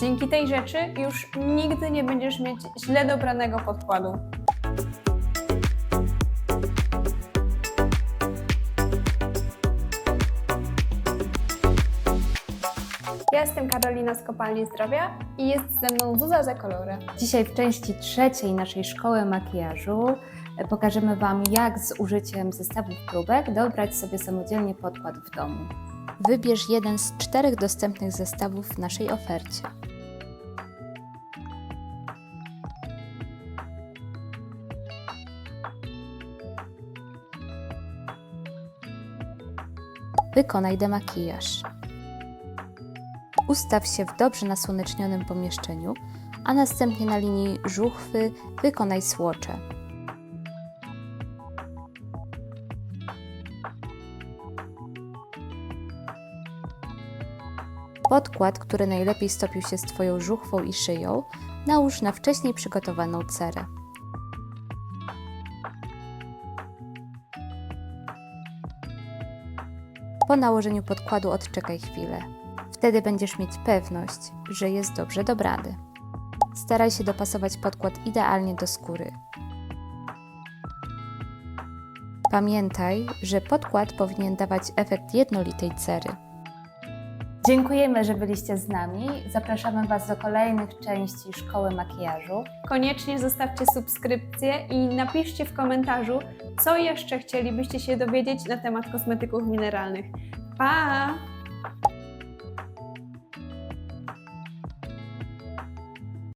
Dzięki tej rzeczy już nigdy nie będziesz mieć źle dobranego podkładu. Ja jestem Karolina z Kopalni Zdrowia i jest ze mną Zuza za kolory. Dzisiaj w części trzeciej naszej szkoły makijażu e, pokażemy Wam, jak z użyciem zestawów próbek dobrać sobie samodzielnie podkład w domu. Wybierz jeden z czterech dostępnych zestawów w naszej ofercie. Wykonaj demakijaż. Ustaw się w dobrze nasłonecznionym pomieszczeniu, a następnie na linii żuchwy wykonaj słocze. Podkład, który najlepiej stopił się z Twoją żuchwą i szyją, nałóż na wcześniej przygotowaną cerę. Po nałożeniu podkładu odczekaj chwilę. Wtedy będziesz mieć pewność, że jest dobrze dobrany. Staraj się dopasować podkład idealnie do skóry. Pamiętaj, że podkład powinien dawać efekt jednolitej cery. Dziękujemy, że byliście z nami. Zapraszamy Was do kolejnych części Szkoły Makijażu. Koniecznie zostawcie subskrypcję i napiszcie w komentarzu, co jeszcze chcielibyście się dowiedzieć na temat kosmetyków mineralnych. Pa!